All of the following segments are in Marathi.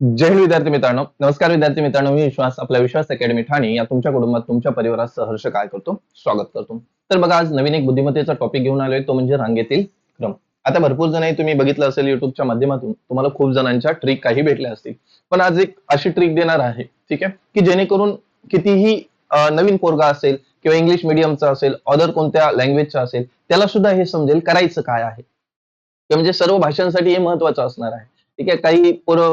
जय हिंद विद्यार्थी मित्रांनो. नमस्कार विद्यार्थी मित्रांनो मी विश्वास आपल्या विश्वास अकॅडमी ठाणे. या तुमच्या कुटुंबात तुमच्या परिवारात सहर्ष काय करतो? स्वागत करतो. तर बघा आज नवीन एक बुद्धिमत्तेचा टॉपिक घेऊन आलोय तो म्हणजे रांगेतील क्रम. आता भरपूर जण तुम्ही बघितलं असेल युट्यूबच्या माध्यमातून तुम्हाला खूप जणांच्या ट्रिक काही भेटल्या असतील. पण आज एक अशी ट्रिक देणार आहे ठीक आहे? की जेणेकरून कितीही नवीन पोरगा असेल किंवा इंग्लिश मिडियमचा असेल अदर कोणत्या लँग्वेजचा असेल त्याला सुद्धा हे समजेल करायचं काय आहे. म्हणजे सर्व भाषांसाठी हे महत्वाचं असणार आहे. ठीक आहे? काही पोरं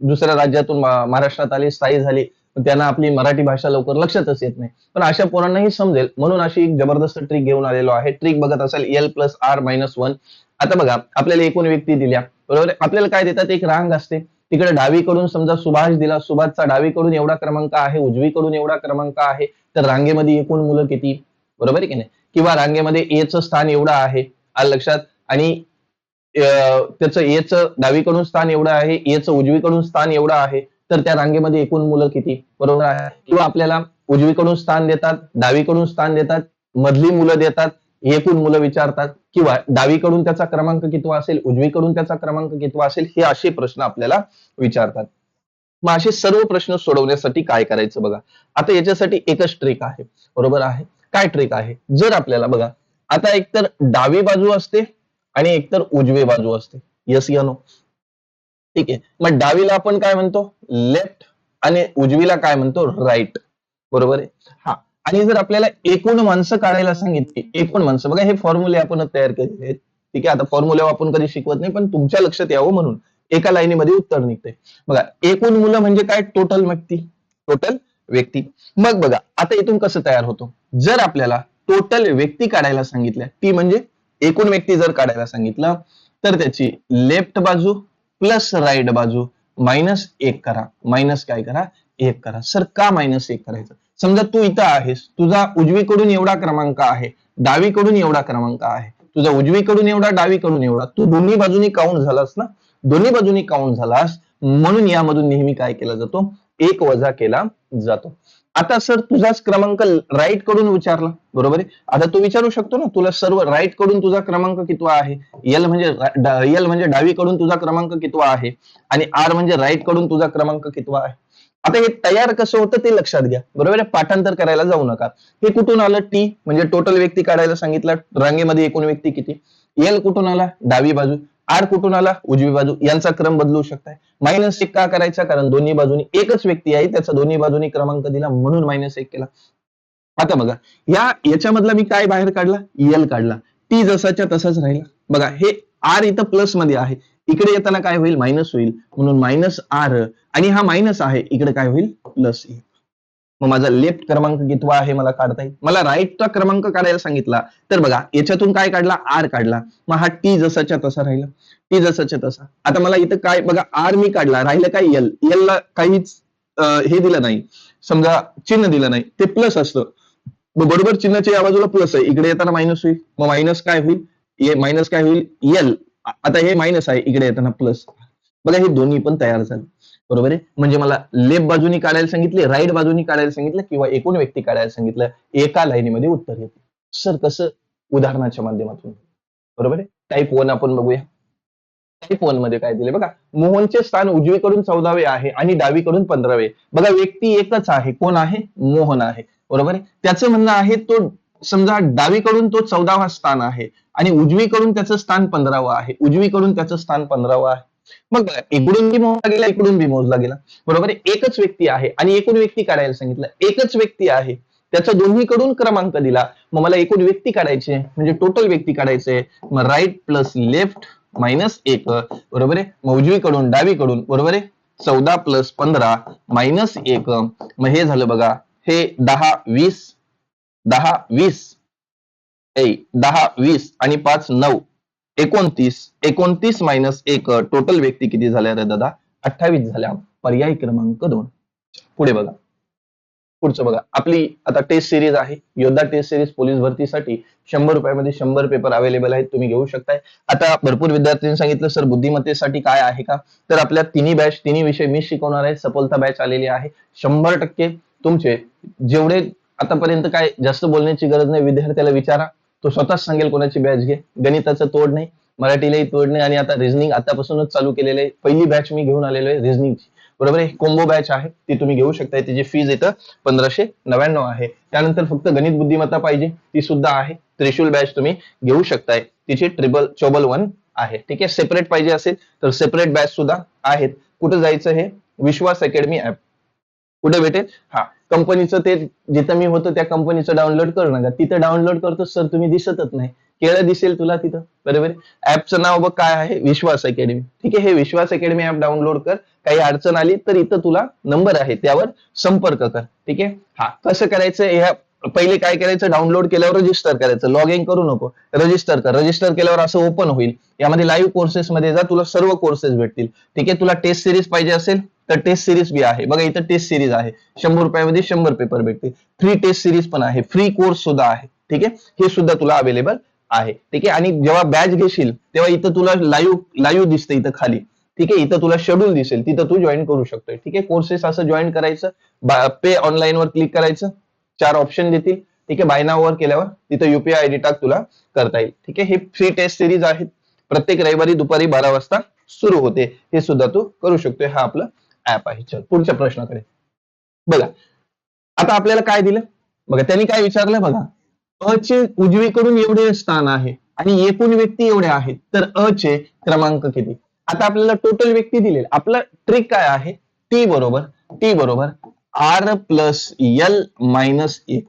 दुसऱ्या राज्यातून महाराष्ट्रात आले स्थायी झाले त्यांना आपली मराठी भाषा लवकर लक्षातच येत नाही. पण अशा पोरांनाही समजेल म्हणून अशी एक जबरदस्त ट्रिक घेऊन आलेलो आहे. ट्रिक बघत असेल L plus R minus one आता बघा आपल्याला एकूण व्यक्ती दिल्या. बरोबर आहे? आपल्याला काय देतात? एक रांग असते. तिकडे डावीकडून समजा सुभाष दिला सुभाषचा डावीकडून एवढा क्रमांक आहे उजवीकडून एवढा क्रमांक आहे तर रांगेमध्ये एकूण मुलं किती? बरोबर आहे की नाही? किंवा रांगेमध्ये एचं स्थान एवढं आहे लक्षात? आणि त्याचं एचं डावीकडून स्थान एवढं आहे एचं उजवीकडून स्थान एवढं आहे तर त्या रांगेमध्ये एकूण मुलं किती? बरोबर आहे. किंवा आपल्याला उजवीकडून स्थान देतात डावीकडून स्थान देतात मधली मुलं देतात एकूण मुलं विचारतात किंवा डावीकडून त्याचा क्रमांक कितवा असेल उजवीकडून त्याचा क्रमांक कितवा असेल हे असे प्रश्न आपल्याला विचारतात. मग असे सर्व प्रश्न सोडवण्यासाठी काय करायचं बघा? आता याच्यासाठी एकच ट्रिक आहे. बरोबर आहे? काय ट्रिक आहे? जर आपल्याला बघा आता एकतर डावी बाजू असते आणि एकतर उजवी बाजू असते. यस या नो ठीक आहे. मग डावीला आपण काय म्हणतो? लेफ्ट आणि उजवीला काय म्हणतो? राईट बरोबर आहे? हा. आणि जर आपल्याला एकूण माणसं काढायला सांगितली एकूण माणसं. बघा हे फॉर्म्युले आपण तयार केलेले आहेत. ठीक आहे? आता फॉर्म्युले आपण कधी शिकवत नाही पण तुमच्या लक्षात यावं म्हणून. एका लाईनीमध्ये उत्तर निघते बघा एकूण मुलं म्हणजे काय? टोटल व्यक्ती. टोटल व्यक्ती. मग बघा आता इथून कसं तयार होतो? जर आपल्याला टोटल व्यक्ती काढायला सांगितल्या ती म्हणजे एकूण व्यक्ती जर काढायला सांगितलं तर त्याची लेफ्ट बाजू प्लस राईट बाजू मायनस एक करा. मायनस काय करा? एक करा. सर का मायनस एक करायचं? समजा तू इथं आहेस. तुझा उजवीकडून एवढा क्रमांक आहे. डावीकडून एवढा क्रमांक आहे. तुझा उजवीकडून एवढा डावीकडून एवढा. तू दोन्ही बाजूनी काउंट झालास ना? दोन्ही बाजूनी काउंट झालास. म्हणून यामधून नेहमी काय केला जातो? एक वजा केला जातो. आता सर तुझाच क्रमांक राईटकडून विचारला बरोबर आहे? आता तू विचारू शकतो ना तुला सर्व राईटकडून तुझा क्रमांक कितवा आहे? एल म्हणजे एल म्हणजे डावीकडून तुझा क्रमांक कितवा आहे? आणि आर म्हणजे राईटकडून तुझा क्रमांक कितवा आहे? आता हे तयार कसं होतं ते लक्षात घ्या बरोबर आहे? पाठांतर करायला जाऊ नका. हे कुठून आलं? टी म्हणजे टोटल व्यक्ती काढायला सांगितलं. रांगेमध्ये एकूण व्यक्ती किती? एल कुठून आला? डावी बाजू. आर कुठून आला? उजवी बाजू. यांचा क्रम बदलू शकताय. मायनस एक का करायचा? कारण दोन्ही बाजूनी एकच व्यक्ती आहे. त्याचा दोन्ही बाजूनी क्रमांक दिला म्हणून मायनस एक केला. आता बघा. या याच्यामधला मी काय बाहेर काढला? एल काढला. टी जसाच्या तसाच राहिला. बघा हे आर इथं प्लसमध्ये आहे. इकडे येताना काय होईल? मायनस होईल. म्हणून मायनस आर आणि हा मायनस आहे. इकडे काय होईल? प्लस येईल मग माझा लेफ्ट क्रमांक कितवा आहे मला काढता येईल? मला राईटचा क्रमांक काढायला सांगितला. तर बघा याच्यातून काय काढला? आर काढला. मग हा टी जसाच्या तसा राहिला. टी जसाच्या तसा. आता मला इथं काय बघा आर मी काढला. राहिलं काय एल एल ला काहीच हे दिलं नाही. समजा चिन्ह दिलं नाही. ते प्लस असतं. मग बरोबर चिन्हाच्या या बाजूला प्लस आहे. इकडे येताना मायनस होईल. मग मायनस काय होईल? मायनस काय होईल? एल आता हे मायनस आहे. इकडे येताना प्लस बघा हे दोन्ही पण तयार झालं. बरोबर आहे? म्हणजे मला लेफ्ट बाजूनी काढायला सांगितले राईट बाजूनी काढायला सांगितलं किंवा एकूण व्यक्ती काढायला सांगितलं एका लाईनीमध्ये उत्तर येते. सर कसं? उदाहरणाच्या माध्यमातून. बरोबर आहे? टाईप वन आपण बघूया. टाईप वनमध्ये काय दिले बघा मोहनचे स्थान उजवीकडून चौदावे आहे आणि डावीकडून पंधरावे. बघा व्यक्ती एकच आहे. कोण आहे? मोहन आहे. बरोबर आहे? त्याचं म्हणणं आहे तो समजा डावीकडून तो चौदावा स्थान आहे आणि उजवीकडून त्याचं स्थान पंधरावं आहे. उजवीकडून त्याचं स्थान पंधरावं आहे. मग बघा इकडून बी मोजला गेला इकडून बी मोजला गेला. बरोबर आहे? एकच व्यक्ती आहे आणि एकूण व्यक्ती काढायला सांगितलं. एकच व्यक्ती आहे. त्याचा दोन्हीकडून क्रमांक दिला. मग मला एकूण व्यक्ती काढायचे म्हणजे टोटल व्यक्ती काढायचे मग राईट प्लस लेफ्ट मायनस एक. बरोबर आहे? मग उजवीकडून डावीकडून बरोबर आहे? चौदा प्लस पंधरा मायनस एक. मग हे झालं बघा. हे दहा वीस दहा वीस. ए दहा वीस आणि पाच नऊ. एकोणतीस एकोणतीस मायनस एक टोटल व्यक्ती किती झाल्या रे दादा? अठ्ठावीस झाल्या. पर्याय क्रमांक दोन. पुढे बघा. पुढचं बघा. आपली आता टेस्ट सिरीज आहे. योद्धा टेस्ट सिरीज पोलीस भरतीसाठी शंभर रुपयामध्ये शंभर पेपर अवेलेबल आहेत. तुम्ही घेऊ शकताय. आता भरपूर विद्यार्थ्यांनी सांगितलं सर बुद्धिमत्तेसाठी काय आहे का? तर आपल्या तिन्ही बॅच तिन्ही विषय मी शिकवणार आहे. सफलता बॅच आलेली आहे. शंभर टक्के तुमचे जेवढे आतापर्यंत काय जास्त बोलण्याची गरज नाही विद्यार्थ्याला विचारा. तो स्वतःच सांगेल कोणाची बॅच घे. गणिताचं तोड नाही मराठीलाही तोड नाही आणि आता रिझनिंग आतापासूनच चालू केलेलं आहे पहिली बॅच मी घेऊन आलेलो आहे रिझनिंगची बरोबर आहे? कोंबो बॅच आहे ती तुम्ही घेऊ शकता तिची फीज इथं पंधराशे नव्याण्णव आहे. त्यानंतर फक्त गणित बुद्धिमत्ता पाहिजे ती सुद्धा आहे. त्रिशूल बॅच तुम्ही घेऊ शकताय तिची ट्रिपल चोबल वन आहे. ठीक आहे? सेपरेट पाहिजे असेल तर सेपरेट बॅच सुद्धा आहेत. कुठं जायचं हे? विश्वास अकॅडमी ऍप कुठे भेटेल? हा. कंपनीचं ते जिथं मी होतो त्या कंपनीचं डाउनलोड करू नका तिथं डाउनलोड करतो सर तुम्ही दिसतच नाही. केळं दिसेल तुला तिथं. बरोबर? ऍपचं नाव बघ काय आहे? विश्वास अकॅडमी ठीक आहे? हे विश्वास अकॅडमी ऍप डाउनलोड कर. काही अडचण आली तर इथं तुला नंबर आहे. त्यावर संपर्क कर. ठीक आहे? हा. कसं करायचं? ह्या पहिले काय करायचं? डाउनलोड केल्यावर रजिस्टर करायचं. लॉग इन करू नको. रजिस्टर कर. रजिस्टर केल्यावर असं ओपन होईल. यामध्ये लाईव्ह कोर्सेस मध्ये जा. तुला सर्व कोर्सेस भेटतील. ठीक आहे? तुला टेस्ट सिरीज पाहिजे असेल तर टेस्ट सिरीज बी आहे. बघा इथं टेस्ट सिरीज आहे. शंभर रुपयामध्ये शंभर पेपर भेटतील. फ्री टेस्ट सिरीज पण आहे. फ्री कोर्स सुद्धा आहे. ठीक आहे? हे सुद्धा तुला अवेलेबल आहे. ठीक आहे? आणि जेव्हा बॅच घेशील तेव्हा इथं तुला लाईव्ह लाईव्ह दिसते इथं खाली. ठीक आहे? इथं तुला शेड्यूल दिसेल. तिथं तू जॉईन करू शकतोय. ठीक आहे? कोर्सेस असं जॉईन करायचं. पे ऑनलाईन वर क्लिक करायचं. चार ऑप्शन देतील. ठीक आहे बायनावर केल्यावर तिथं युपीआय आयडी टाक तुला करता येईल. ठीक आहे हे फ्री टेस्ट सिरीज आहेत. प्रत्येक रविवारी दुपारी बारा वाजता सुरू होते. हे सुद्धा तू करू शकतोय. हा आपलं ऍप आहे. चल पुढच्या प्रश्नाकडे. बघा आता आपल्याला काय दिलं? बघा त्यांनी काय विचारलं? बघा अ चे उजवीकडून एवढे स्थान आहे आणि एकूण व्यक्ती एवढे आहेत. तर अ चे क्रमांक किती? आता आपल्याला टोटल व्यक्ती दिलेले. आपला ट्रिक काय आहे? टी बरोबर टी बरोबर आर प्लस एल मायनस एक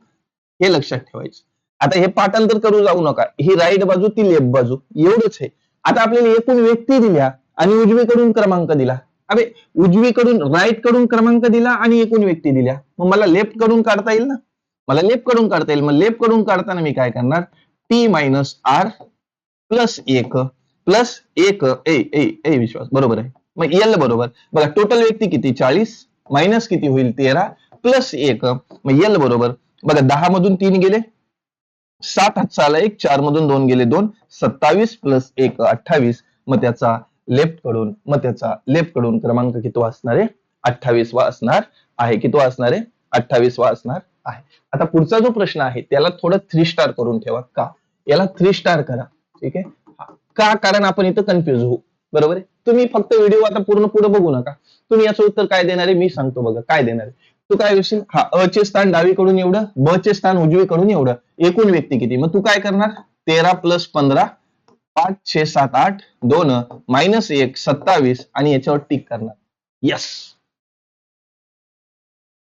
हे लक्षात ठेवायचं. आता हे पाठांतर करू जाऊ नका. ही राईट बाजू ती लेफ्ट बाजू. एवढंच आहे. आता आपल्याला एकूण व्यक्ती दिल्या आणि उजवीकडून क्रमांक दिला. अरे उजवीकडून राईटकडून क्रमांक दिला आणि एकूण व्यक्ती दिल्या. मग मला लेफ्टकडून काढता येईल ना? मला लेफ्टकडून काढता येईल. मग लेफ्टकडून काढताना मी काय करणार? टी मायनस आर प्लस एक. प्लस एक. ए ए ए विश्वास. बरोबर आहे. मग एल बरोबर. बघा टोटल व्यक्ती किती? चाळीस. मायनस किती होईल? तेरा प्लस एक. मग एल बरोबर. बघा दहा मधून तीन गेले. सात हातचा आला एक चार मधून दोन गेले दोन. सत्तावीस प्लस एक अठ्ठावीस. मग त्याचा लेफ्टकडून मग त्याचा लेफ्टकडून क्रमांक किती असणार आहे अठ्ठावीस वा असणार आहे. किती असणार आहे? अठ्ठावीस वा असणार आहे. आता पुढचा जो प्रश्न आहे त्याला थोडं थ्री स्टार करून ठेवा. का? याला थ्री स्टार करा. ठीक आहे? का? कारण आपण इथं कन्फ्युज होऊ. बरोबर आहे? तुम्ही फक्त व्हिडिओ आता पूर्ण पुढे बघू नका. तुम्ही याचं उत्तर काय देणार आहे? मी सांगतो बघा. काय देणार आहे? तू काय होशील हा अ चे स्थान डावीकडून एवढं ब चे स्थान उजवीकडून एवढं. एकूण व्यक्ती किती? मग तू काय करणार? तेरा प्लस पंधरा पाच छे सात आठ दोन मायनस एक सत्तावीस आणि याच्यावर टिक करणार. यस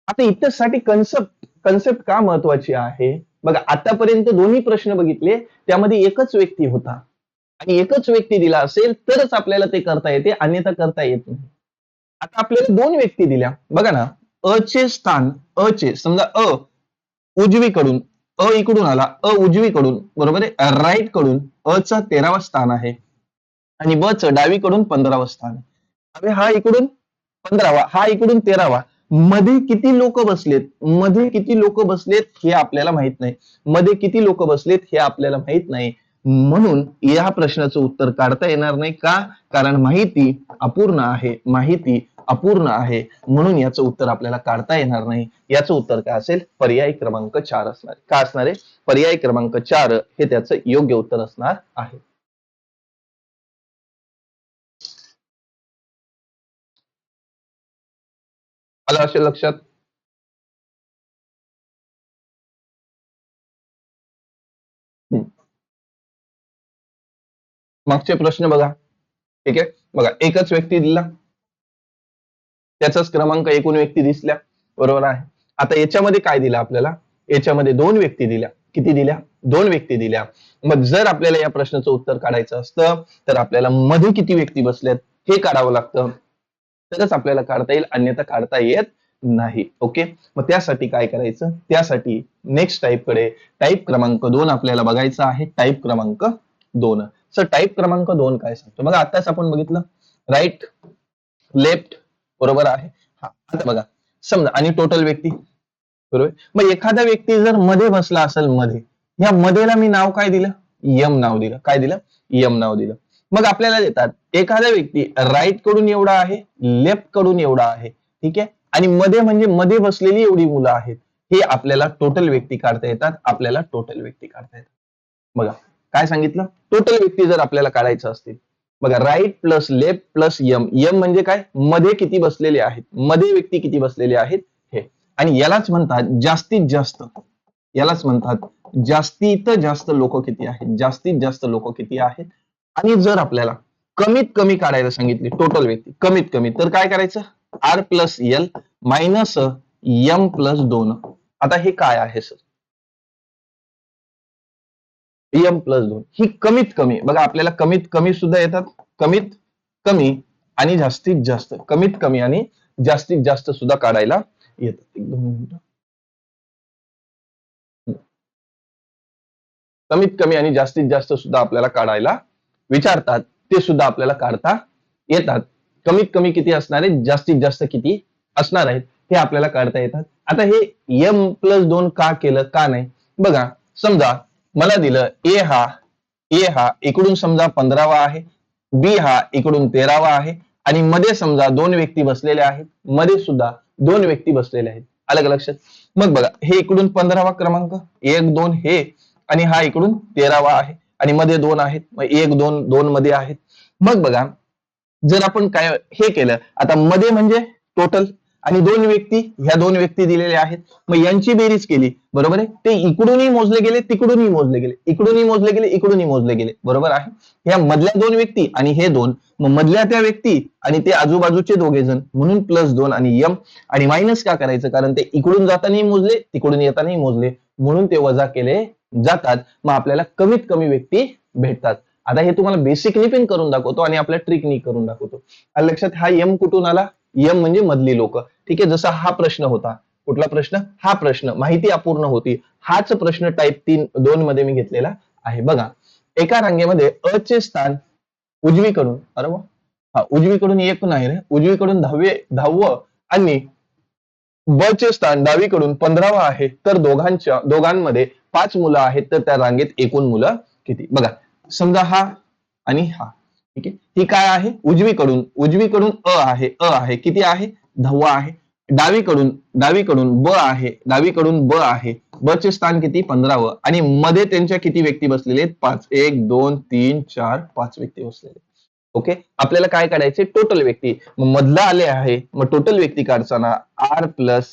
आता इथंसाठी कन्सेप्ट कन्सेप्ट का महत्वाची आहे? बघा आतापर्यंत दोन्ही प्रश्न बघितले त्यामध्ये एकच व्यक्ती होता. आणि एकच व्यक्ती दिला असेल तरच आपल्याला ते करता येते अन्यथा करता येत नाही. आता आपल्याला दोन व्यक्ती दिल्या. बघा ना अ चे स्थान अ चे समजा अ उजवीकडून अ इकडून आला अ उजवीकडून बरोबर आहे? राईटकडून अ च तेरावा स्थान आहे. आणि ब च डावीकडून पंधरावं स्थान आहे. अरे हा इकडून पंधरावा हा इकडून तेरावा. मध्ये किती लोक बसलेत? मध्ये किती लोक बसलेत हे आपल्याला माहीत नाही. मध्ये किती लोक बसलेत हे आपल्याला माहीत नाही. म्हणून या प्रश्नाचं उत्तर काढता येणार नाही का? कारण माहिती अपूर्ण आहे माहिती अपूर्ण आहे. म्हणून याचं उत्तर आपल्याला काढता येणार नाही. याचं उत्तर काय असेल? पर्याय क्रमांक चार असणार. का असणार आहे? पर्याय क्रमांक चार हे त्याचं योग्य उत्तर असणार आहे. आलं असेल लक्षात? मागचे प्रश्न बघा. ठीक आहे? बघा एकच व्यक्ती दिला. त्याचाच क्रमांक एकूण व्यक्ती दिसल्या. बरोबर आहे? आता याच्यामध्ये काय दिलं आपल्याला? याच्यामध्ये दोन व्यक्ती दिल्या. किती दिल्या? दोन व्यक्ती दिल्या. मग जर आपल्याला या प्रश्नाचं उत्तर काढायचं असतं तर आपल्याला मध्ये किती व्यक्ती बसल्यात हे काढावं लागतं. तरच आपल्याला काढता येईल अन्यथा काढता येत नाही. ओके? मग त्यासाठी काय करायचं? त्यासाठी नेक्स्ट टाईपकडे टाईप क्रमांक दोन आपल्याला बघायचा आहे. टाईप क्रमांक दोन. सर टाईप क्रमांक दोन काय सांगतो? बघा आताच आपण बघितलं. राईट लेफ्ट बरोबर आहे. हा आता बघा. समजा आणि टोटल व्यक्ती? बरोबर? मग एखादा व्यक्ती जर मध्ये बसला असेल मध्ये या मध्येला मी नाव काय दिलं? यम नाव दिलं. काय दिलं? यम नाव दिलं. मग आपल्याला देतात एखादा व्यक्ती राईटकडून एवढा आहे लेफ्टकडून एवढा आहे ठीक आहे? आणि मध्ये म्हणजे मध्ये बसलेली एवढी मुलं आहेत. हे आपल्याला टोटल व्यक्ती काढता येतात आपल्याला टोटल व्यक्ती काढता येतात. बघा. काय सांगितलं? टोटल व्यक्ती जर आपल्याला काढायचं असतील. बघा right plus left plus M M म्हणजे काय? मध्ये किती बसलेले आहेत? मध्ये व्यक्ती किती बसलेले आहेत? हे. आणि यालाच म्हणतात जास्तीत जास्त. यालाच म्हणतात जास्तीत जास्त लोक किती आहेत? जास्तीत जास्त लोक किती आहेत? आणि जर आपल्याला कमीत कमी काढायला सांगितली टोटल व्यक्ती कमीत कमी तर काय करायचं? R plus L minus M plus दोन. आता हे काय आहे सर एम प्लस दोन. ही कमीत कमी बघा आपल्याला कमीत कमी सुद्धा येतात कमीत कमी आणि जास्तीत जास्त कमीत कमी आणि जास्तीत जास्त सुद्धा काढायला येतात. एक दोन मिनिट. कमीत कमी आणि जास्तीत जास्त सुद्धा आपल्याला काढायला विचारतात ते सुद्धा आपल्याला काढता येतात. कमीत कमी किती असणार आहे जास्तीत जास्त किती असणार आहेत हे आपल्याला काढता येतात. आता हे एम प्लस दोन का केलं का नाही? बघा समजा मला दिलं ए हा ए हा इकडून समजा पंधरावा आहे बी हा इकडून तेरावा आहे आणि मध्ये समजा दोन व्यक्ती बसलेले आहेत मध्ये सुद्धा दोन व्यक्ती बसलेले आहेत. अलग लक्षात? मग बघा हे इकडून पंधरावा क्रमांक एक दोन हे आणि हा इकडून तेरावा आहे आणि मध्ये दोन आहेत मग एक दोन दोन मध्ये आहेत. मग बघा जर आपण काय हे केलं आता मध्ये म्हणजे टोटल आणि दोन व्यक्ती ह्या दोन व्यक्ती दिलेल्या आहेत. मग यांची बेरीज केली बरोबर आहे? ते इकडूनही मोजले गेले तिकडूनही मोजले गेले. इकडूनही मोजले गेले इकडूनही मोजले गेले. बरोबर आहे? ह्या मधल्या दोन व्यक्ती आणि हे दोन मग मधल्या त्या व्यक्ती आणि ते आजूबाजूचे दोघे जण म्हणून प्लस दोन आणि यम आणि मायनस का करायचं? कारण ते इकडून जातानाही मोजले तिकडून येतानाही मोजले. म्हणून ते वजा केले जातात. मग आपल्याला कमीत कमी व्यक्ती भेटतात. आता हे तुम्हाला बेसिकली पण करून दाखवतो आणि आपल्या ट्रिकनी करून दाखवतो. लक्षात हा यम कुठून आला? यम म्हणजे मधली लोक. ठीक आहे जसा हा प्रश्न होता. कुठला प्रश्न? हा प्रश्न. माहिती अपूर्ण होती. हाच प्रश्न टाईप तीन दोन मध्ये मी घेतलेला आहे. बघा एका रांगेमध्ये अ चे स्थान उजवीकडून अरे हा उजवीकडून एक नाही रे. उजवीकडून दहावे दहावं आणि ब चे स्थान डावीकडून पंधरावा आहे. तर दोघांच्या दोघांमध्ये पाच मुलं आहेत तर त्या रांगेत एकूण मुलं किती? बघा समजा हा आणि हा. ठीक आहे? ती काय आहे? उजवीकडून उजवीकडून अ आहे अ आहे. किती आहे? धव्वा आहे. डावीकडून डावीकडून ब आहे डावीकडून ब आहे. ब चे स्थान किती? पंधरावं. आणि मध्ये त्यांच्या किती व्यक्ती बसलेले आहेत? पाच. एक दोन तीन चार पाच व्यक्ती बसलेले ओके? आपल्याला काय काढायचे? टोटल व्यक्ती. मग मधला आले आहे. मग टोटल व्यक्ती काढताना R plus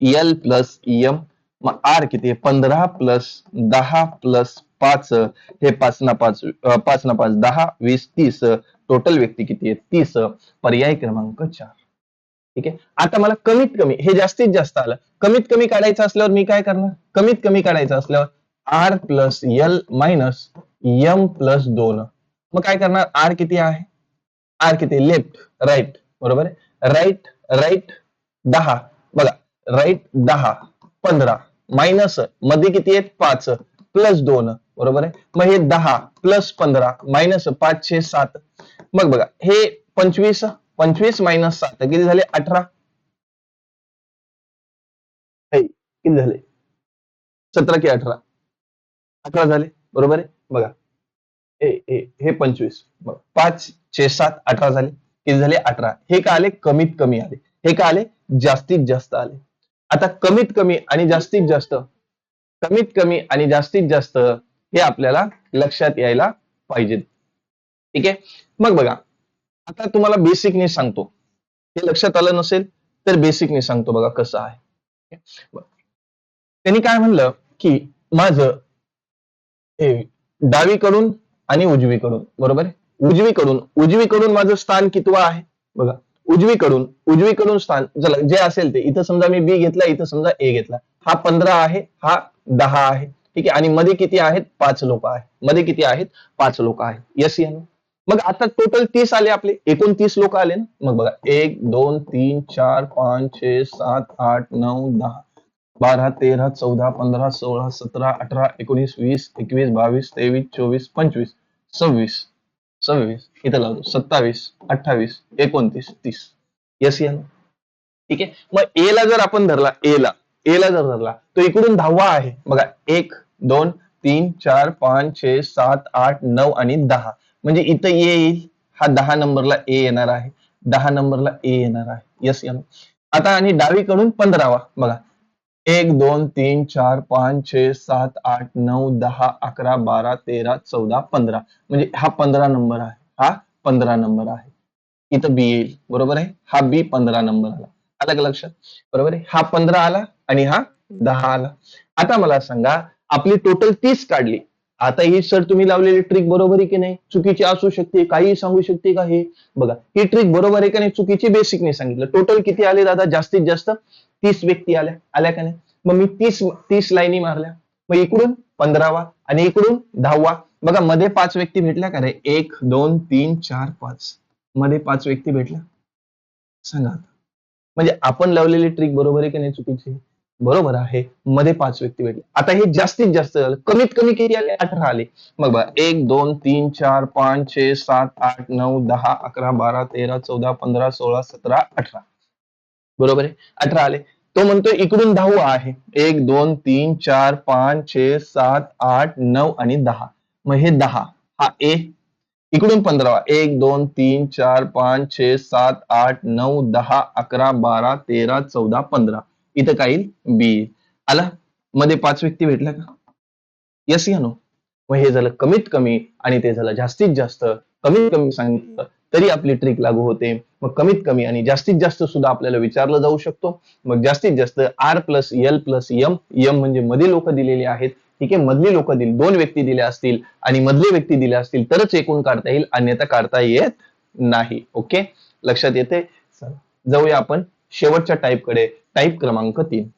L plus M. मग आर किती आहे? पंधरा प्लस दहा प्लस पाच हे पाच ना पाच पाच ना पाच दहा वीस तीस टोटल व्यक्ती किती आहे तीस पर्याय क्रमांक चार. ठीक आहे? आता मला कमीत कमी हे जास्तीत जास्त आलं. कमीत कमी काढायचं असल्यावर मी काय करणार? कमीत कमी काढायचं असल्यावर R plus L minus M plus दोन. मग काय करणार? आर किती आहे? आर किती? Left right. बरोबर आहे? राईट राईट दहा. बघा राईट दहा पंधरा. मायनसमध्ये किती आहेत? पाच. प्लस दोन बरोबर आहे? मग हे दहा प्लस पंधरा मायनस पाचशे सात. मग बघा हे पंचवीस पंचवीस मायनस सात किती झाले? अठरा. किती झाले? सतरा की अठरा. अठरा झाले बरोबर आहे? बघा. हे हे हे पंचवीस. बघा पाच छे सात अठरा झाले. किती झाले? अठरा. हे का आले? कमीत कमी आले. हे का आले? जास्तीत जास्त आले. आता कमीत कमी आणि जास्तीत जास्त कमीत कमी आणि जास्तीत जास्त हे आपल्याला लक्षात यायला पाहिजे. ठीक आहे? मग बघा आता तुम्हाला बेसिकने सांगतो. हे लक्षात आलं नसेल तर बेसिकने सांगतो बघा कसं आहे. त्यांनी काय म्हणलं की माझं डावीकडून आणि उजवीकडून बरोबर उजवीकडून उजवीकडून माझं स्थान कितवा आहे? बघा उजवीकडून उजवीकडून स्थान जे असेल ते इथं समजा मी बी घेतला इथं समजा ए घेतला. हा पंधरा आहे हा दहा आहे ठीक आहे? आणि मध्ये किती आहेत? पाच लोक आहेत. मध्ये किती आहेत? पाच लोक आहेत. यस या मग आता टोटल तीस आले आपले. एकोणतीस लोक आले ना? मग बघा. एक दोन तीन चार पाच छे सात आठ नऊ दहा. बारा तेरा चौदा पंधरा सोळा सतरा अठरा एकोणीस वीस एकवीस बावीस तेवीस चोवीस पंचवीस सव्वीस सव्वीस. इथं लावतो. सत्तावीस अठ्ठावीस एकोणतीस तीस. यस या ठीक आहे? मग ए ला जर आपण धरला ए ला ए ला जर धरला तो इकडून दहावा आहे. बघा एक दोन तीन चार पाच छे सात आठ नऊ आणि दहा. म्हणजे इथं ए येईल. हा दहा नंबरला ए येणार आहे. दहा नंबरला ए येणार आहे. यस या आता आणि डावीकडून पंधरावा. बघा. एक दोन तीन चार पाच छे सात आठ नऊ दहा अकरा बारा तेरा चौदा पंधरा. म्हणजे हा पंधरा नंबर आहे. हा पंधरा नंबर आहे. इथं बी येईल. बरोबर आहे? हा बी पंधरा नंबर आला. आलं का लक्षात? बरोबर आहे? हा पंधरा आला आणि हा दहा आला. आता मला सांगा आपली टोटल तीस काढली. आता ही सर तुम्ही लावलेली ट्रिक बरोबर आहे की नाही? चुकीची असू शकते काही सांगू शकते का हे? बघा ही ट्रिक बरोबर आहे का नाही? चुकीची बेसिक नाही सांगितलं. टोटल किती आले दादा? जास्तीत जास्त तीस व्यक्ती आल्या. आल्या का नाही? मग मी तीस तीस लाईनी मारल्या. मग इकडून पंधरावा आणि इकडून दहावा. बघा मध्ये पाच व्यक्ती भेटल्या का रे? एक दोन तीन चार पाच. मध्ये पाच व्यक्ती भेटल्या? सांगा म्हणजे आपण लावलेली ट्रिक बरोबर आहे की नाही चुकीची? बरोबर आहे. मध्ये पाच व्यक्ती भेटले. आता हे जास्तीत जास्त झालं. कमीत कमी किती आले? अठरा आले. मग बघा एक दोन तीन चार पाच छे सात आठ नऊ दहा अकरा बारा तेरा चौदा पंधरा सोळा सतरा अठरा. बरोबर आहे? अठरा आले. तो म्हणतो इकडून दहावा आहे. एक दोन तीन चार पाच छे सात आठ नऊ आणि दहा. मग हे दहा. हा ए इकडून पंधरावा. एक दोन तीन चार पाच छे सात आठ नऊ दहा अकरा बारा तेरा चौदा पंधरा. इथं काय येईल? बी आला? मध्ये पाच व्यक्ती भेटल्या का? यस या नो मग हे झालं कमीत कमी आणि ते झालं जास्तीत जास्त. कमीत कमी सांगितलं तरी आपली ट्रिक लागू होते. मग कमीत कमी आणि जास्तीत जास्त सुद्धा आपल्याला विचारलं जाऊ शकतो. मग जास्तीत जास्त R plus L plus M M म्हणजे मध्ये लोक दिलेले आहेत. ठीक आहे? मधली लोक दिली दोन व्यक्ती दिल्या असतील आणि मधले व्यक्ती दिल्या असतील तरच एकूण काढता येईल अन्यथा काढता येत नाही. ओके? लक्षात येते? जाऊया आपण शेवटच्या टाईपकडे टाईप क्रमांक तीन.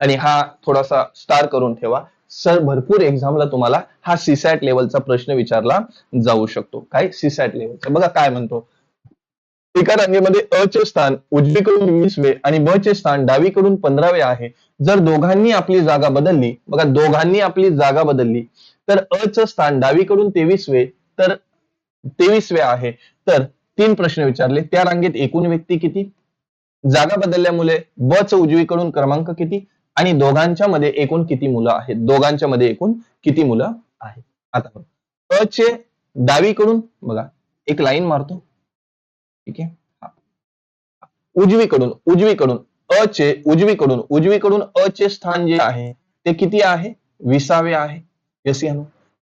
आणि हा थोडासा स्टार करून ठेवा. सर भरपूर एक्झामला तुम्हाला हा सीसॅट लेवलचा प्रश्न विचारला जाऊ शकतो. काय? सीसॅट लेवलचा. बघा काय म्हणतो. एका रांगेमध्ये अ चे स्थान उजवीकडून वीसवे आणि ब चे स्थान डावीकडून पंधरावे आहे. जर दोघांनी आपली जागा बदलली बघा दोघांनी आपली जागा बदलली तर अ च स्थान डावीकडून तेवीसवे तर तेवीसवे आहे. तर तीन प्रश्न विचारले. त्या रांगेत एकूण व्यक्ती किती? जागा बदलल्यामुळे ब च उजवीकडून क्रमांक किती? आणि दोघांच्या मध्ये एकूण किती मुलं आहेत? दोघांच्या मध्ये एकूण किती मुलं आहेत? आता अ चे डावीकडून बघा एक लाईन मारतो. ठीक आहे? उजवीकडून उजवीकडून अ चे उजवीकडून उजवीकडून अ चे स्थान जे आहे ते किती आहे? विसावे आहे. येस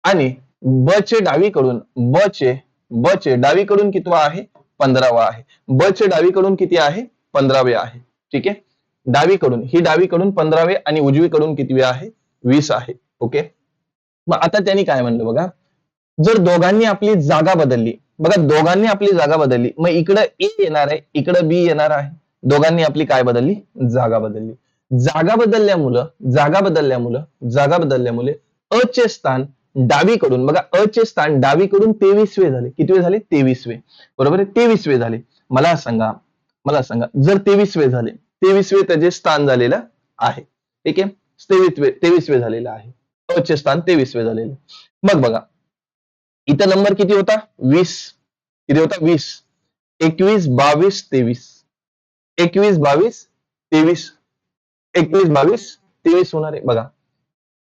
आणि ब चे डावीकडून ब चे ब चे डावीकडून कितवा आहे? पंधरावा आहे. ब चे डावीकडून किती आहे? पंधरावे आहे. ठीक आहे? डावीकडून ही डावीकडून पंधरावे आणि उजवीकडून कितवे आहे? वीस आहे. ओके मग आता त्यांनी काय म्हणलं बघा? जर दोघांनी आपली जागा बदलली बघा दोघांनी आपली जागा बदलली. मग इकडं ए येणार आहे इकडं बी येणार आहे. दोघांनी आपली काय बदलली? जागा बदलली. जागा बदलल्यामुळं जागा बदलल्यामुळं जागा बदलल्यामुळे अ चे स्थान डावीकडून बघा अ चे स्थान डावीकडून तेवीसवे झाले. कितवे झाले? तेवीसवे. बरोबर आहे? तेवीसवे झाले. मला सांगा मला सांगा जर तेवीसवे झाले तेवीसवे त्याचे स्थान झालेलं आहे. ठीक आहे? तेवीसवे तेवीसवे झालेलं आहे. अ चे स्थान तेवीसवे झालेले मग बघा इथं नंबर किती होता? वीस. किती होता? वीस. एकवीस बावीस तेवीस. एकवीस बावीस तेवीस. एकवीस बावीस तेवीस होणार आहे. बघा.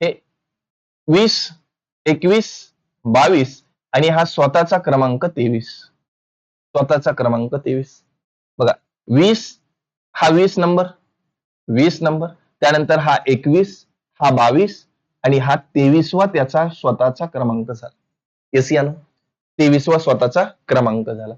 हे वीस एकवीस बावीस आणि हा स्वतःचा क्रमांक तेवीस. स्वतःचा क्रमांक तेवीस. बघा. वीस हा वीस नंबर वीस नंबर त्यानंतर हा एकवीस हा बावीस आणि हा तेवीसवा त्याचा स्वतःचा क्रमांक झाला. एस या ना तेवीसवा स्वतःचा क्रमांक झाला.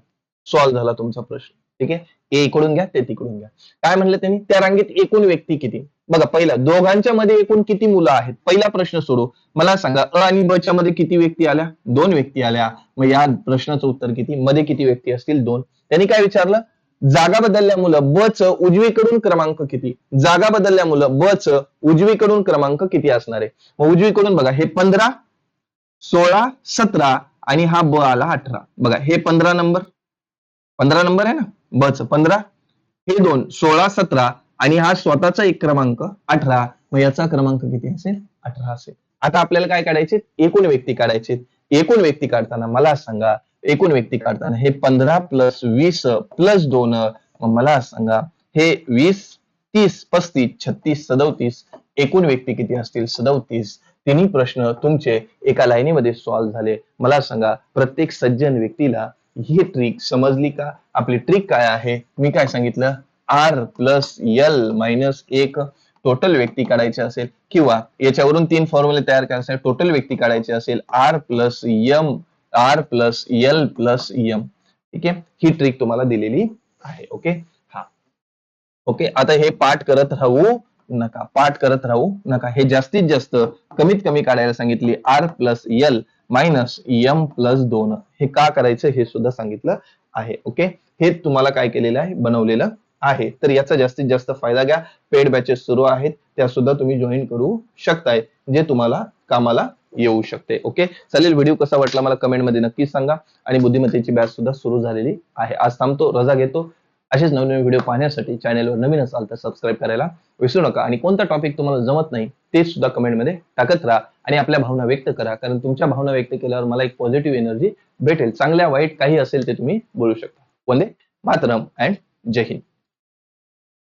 सॉल्व्ह झाला तुमचा प्रश्न. ठीक आहे? ए इकडून घ्या ते तिकडून घ्या. काय म्हणलं त्यांनी? त्या रांगेत एकूण व्यक्ती किती? बघा पहिला दोघांच्या मध्ये एकूण किती मुलं आहेत? पहिला प्रश्न सोडू. मला सांगा अ आणि ब च्या मध्ये किती व्यक्ती आल्या? दोन व्यक्ती आल्या. मग या प्रश्नाचं उत्तर किती? मध्ये किती व्यक्ती असतील? दोन. त्यांनी काय विचारलं? जागा बदलल्यामुळं ब च उजवीकडून क्रमांक किती? जागा बदलल्यामुळं ब च उजवीकडून क्रमांक किती असणार आहे? मग उजवीकडून बघा हे पंधरा सोळा सतरा आणि हा ब आला अठरा. बघा हे पंधरा नंबर. पंधरा नंबर आहे ना? बच पंधरा. हे दोन सोळा सतरा आणि हा स्वतःचा एक क्रमांक अठरा. मग याचा क्रमांक किती असेल? अठरा असेल. आता आपल्याला काय काढायचे? एकूण व्यक्ती काढायचे. एकूण व्यक्ती काढताना मला सांगा एकूण व्यक्ती काढताना हे पंधरा प्लस वीस प्लस दोन मग मला सांगा हे वीस तीस पस्तीस छत्तीस सदोतीस एकूण व्यक्ती किती असतील? सदोतीस. तिन्ही प्रश्न तुमचे एका लाईनीमध्ये सॉल्व्ह झाले. मला सांगा प्रत्येक सज्जन व्यक्तीला ही ट्रिक समजली का? आपली ट्रिक काय आहे? मी काय सांगितलं? आर प्लस एल मायनस एक. टोटल व्यक्ती काढायची असेल किंवा याच्यावरून तीन फॉर्म्युले तयार करायचे टोटल व्यक्ती काढायची असेल R plus M R plus L plus M ठीक आहे? ही ट्रिक तुम्हाला दिलेली आहे ओके हा. ओके आता हे पाठ करत राहू. नका. पाठ करत राहू नका. हे जास्तीत जास्त कमीत कमी काढायला सांगितली R plus L minus M plus दोन. हे का करायचं? हे सुद्धा सांगितलं आहे. ओके हे तुम्हाला काय केलेलं आहे? बनवलेलं आहे. तर याचा जास्तीत जास्त फायदा घ्या. पेड बॅचेस सुरू आहेत. त्या सुद्धा तुम्ही जॉईन करू शकताय जे तुम्हाला कामाला येऊ शकते. ओके चालेल व्हिडिओ कसा वाटला मला कमेंटमध्ये नक्कीच नक्की सांगा. आणि बुद्धिमत्तेची बॅच सुद्धा सुरू झालेली आहे. आज थांबतो रजा घेतो. असेच नवीन व्हिडिओ पाहण्यासाठी चॅनेलवर नवीन असाल तर सबस्क्राईब करायला विसरू नका. आणि कोणता टॉपिक तुम्हाला जमत नाही ते सुद्धा कमेंटमध्ये टाकत राहा आणि आपल्या भावना व्यक्त करा. कारण तुमच्या भावना व्यक्त केल्यावर मला एक पॉझिटिव्ह एनर्जी भेटेल. चांगल्या वाईट काही असेल ते तुम्ही बोलू शकता. वंदे मातरम अँड जय हिंद.